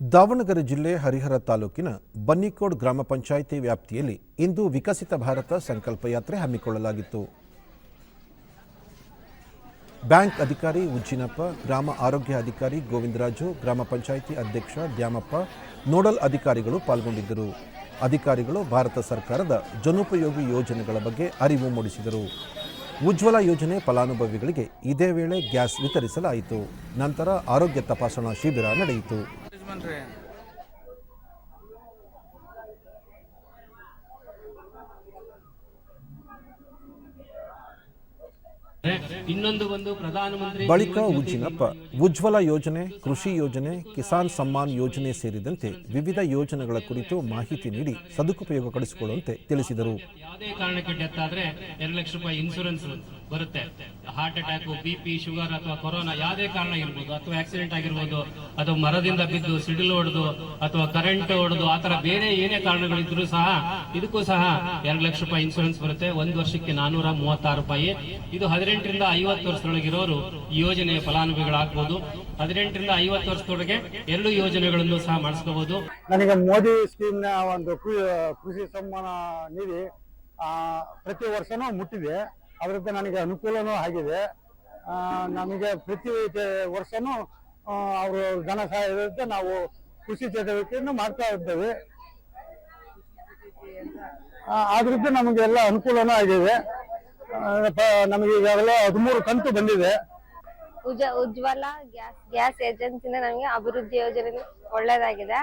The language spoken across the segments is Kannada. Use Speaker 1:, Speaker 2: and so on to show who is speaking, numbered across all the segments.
Speaker 1: ದಾವಣಗೆರೆ ಜಿಲ್ಲೆ ಹರಿಹರ ತಾಲೂಕಿನ ಬನ್ನಿಕೋಡ್ ಗ್ರಾಮ ಪಂಚಾಯಿತಿ ವ್ಯಾಪ್ತಿಯಲ್ಲಿ ಇಂದು ವಿಕಸಿತ ಭಾರತ ಸಂಕಲ್ಪ ಯಾತ್ರೆ ಹಮ್ಮಿಕೊಳ್ಳಲಾಗಿತ್ತು. ಬ್ಯಾಂಕ್ ಅಧಿಕಾರಿ ಉಜ್ಜಿನಪ್ಪ, ಗ್ರಾಮ ಆರೋಗ್ಯ ಅಧಿಕಾರಿ ಗೋವಿಂದರಾಜು, ಗ್ರಾಮ ಪಂಚಾಯಿತಿ ಅಧ್ಯಕ್ಷ ದ್ಯಾಮಪ್ಪ, ನೋಡಲ್ ಅಧಿಕಾರಿಗಳು ಪಾಲ್ಗೊಂಡಿದ್ದರು. ಅಧಿಕಾರಿಗಳು ಭಾರತ ಸರ್ಕಾರದ ಜನೋಪಯೋಗಿ ಯೋಜನೆಗಳ ಬಗ್ಗೆ ಅರಿವು ಮೂಡಿಸಿದರು. ಉಜ್ವಲ ಯೋಜನೆ ಫಲಾನುಭವಿಗಳಿಗೆ ಇದೇ ವೇಳೆ ಗ್ಯಾಸ್ ವಿತರಿಸಲಾಯಿತು. ನಂತರ ಆರೋಗ್ಯ ತಪಾಸಣಾ ಶಿಬಿರ ನಡೆಯಿತು.
Speaker 2: ಯಜಮಾನ್ರೆ
Speaker 3: ಇನ್ನೊಂದು ಒಂದು ಪ್ರಧಾನಮಂತ್ರಿ
Speaker 1: ಬಳಿಕ ಉಜ್ಜಿನಪ್ಪ. ಉಜ್ವಲ ಯೋಜನೆ ಕೃಷಿ ಯೋಜನೆ ಕಿಸಾನ್ ಸಮ್ಮಾನ್ ಯೋಜನೆ ಸೇರಿದಂತೆ ವಿವಿಧ ಯೋಜನೆಗಳ ಕುರಿತು ಮಾಹಿತಿ ನೀಡಿ ಸದುಪಯೋಗಪಡಿಸಿಕೊಳ್ಳುವಂತೆ ತಿಳಿಸಿದರು.
Speaker 3: ಯಾವುದೇ ಕಾರಣಕ್ಕೆ ಡೆತ್ ಆದ್ರೆ ಎರಡು ಲಕ್ಷ ರೂಪಾಯಿ ಇನ್ಸೂರೆನ್ಸ್ ಬರುತ್ತೆ. ಹಾರ್ಟ್ ಅಟ್ಯಾಕ್ ಬಿಪಿ ಶುಗರ್ ಅಥವಾ ಕೊರೋನಾ ಯಾವುದೇ ಕಾರಣ ಇರ್ಬೋದು ಅಥವಾ ಆಕ್ಸಿಡೆಂಟ್ ಆಗಿರ್ಬೋದು ಅಥವಾ ಮರದಿಂದ ಬಿದ್ದು ಸಿಡಿಲು ಹೊಡೆದು ಅಥವಾ ಕರೆಂಟ್ ಹೊಡೆದು ಆತರ ಬೇರೆ ಏನೇ ಕಾರಣಗಳಿದ್ರು ಸಹ ಇದಕ್ಕೂ ಸಹ ಎರಡು ಲಕ್ಷ ರೂಪಾಯಿ ಇನ್ಸೂರೆನ್ಸ್ ಬರುತ್ತೆ. ಒಂದು ವರ್ಷಕ್ಕೆ ನಾನೂರ ಮೂವತ್ತಾರು ರೂಪಾಯಿ. ಇದು ಹದಿನೆಂಟರಿಂದ ಐವತ್ತು ವರ್ಷದೊಳಗಿರೋರು ಈ ಯೋಜನೆಯ ಫಲಾನುಭವಿಗಳಾಗಬಹುದು ಹದಿನೆಂಟರಿಂದ ಐವತ್ತು ವರ್ಷದೊಳಗೆ ಎರಡು ಯೋಜನೆಗಳನ್ನು ಸಹ ಮಾಡಿಸ್ಕೋಬಹುದು
Speaker 4: ನನಗೆ ಮೋದಿ ಸ್ಕೀಮ್ನ ಒಂದು ಕೃಷಿ ಸಮ್ಮಾನ ನೀಡಿ ಪ್ರತಿ ವರ್ಷನೂ ಮುಟ್ಟಿದೆ. ಅದರಿಂದ ನನಗೆ ಅನುಕೂಲನೂ ಆಗಿದೆ. ನಮಗೆ ಪ್ರತಿ ವರ್ಷನೂ ಅವರು ಧನ ಇರುತ್ತೆ ನಾವು ಕೃಷಿ ಚಟುವಟಿಕೆಯನ್ನು ಮಾಡ್ತಾ ಇದ್ದೇವೆ. ಆದ್ರಿಂದ ನಮಗೆಲ್ಲ ಅನುಕೂಲನೂ ಆಗಿದೆ. ನಮಗೆ ಈಗಾಗಲೇ ಹದಿಮೂರು ಕಂತು ಬಂದಿದೆ.
Speaker 5: ಉಜ, ಉಜ್ವಲ ಗ್ಯಾಸ್ ಗ್ಯಾಸ್ ಏಜೆನ್ಸಿನ ನಮಗೆ ಅಭಿವೃದ್ಧಿ ಯೋಜನೆ ಒಳ್ಳೇದಾಗಿದೆ.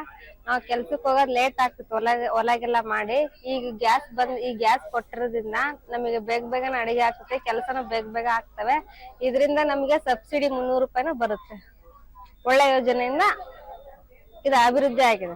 Speaker 5: ನಾವು ಕೆಲ್ಸಕ್ಕೆ ಹೋಗೋದು ಲೇಟ್ ಆಗ್ತಿತ್ತು, ಹೊಲ, ಹೊಲಗೆಲ್ಲ ಮಾಡಿ. ಈಗ ಗ್ಯಾಸ್ ಬಂದ್, ಈ ಗ್ಯಾಸ್ ಕೊಟ್ಟಿರೋದ್ರಿಂದ ನಮಗೆ ಬೇಗ ಬೇಗನೆ ಅಡಿಗೆ ಆಗ್ತದೆ, ಕೆಲಸನೂ ಬೇಗ ಬೇಗ ಆಗ್ತವೆ. ಇದರಿಂದ ನಮಗೆ ಸಬ್ಸಿಡಿ ಮುನ್ನೂರು ರೂಪಾಯಿನೂ ಬರುತ್ತೆ. ಒಳ್ಳೆ ಯೋಜನೆಯಿಂದ ಇದು ಅಭಿವೃದ್ಧಿ ಆಗಿದೆ.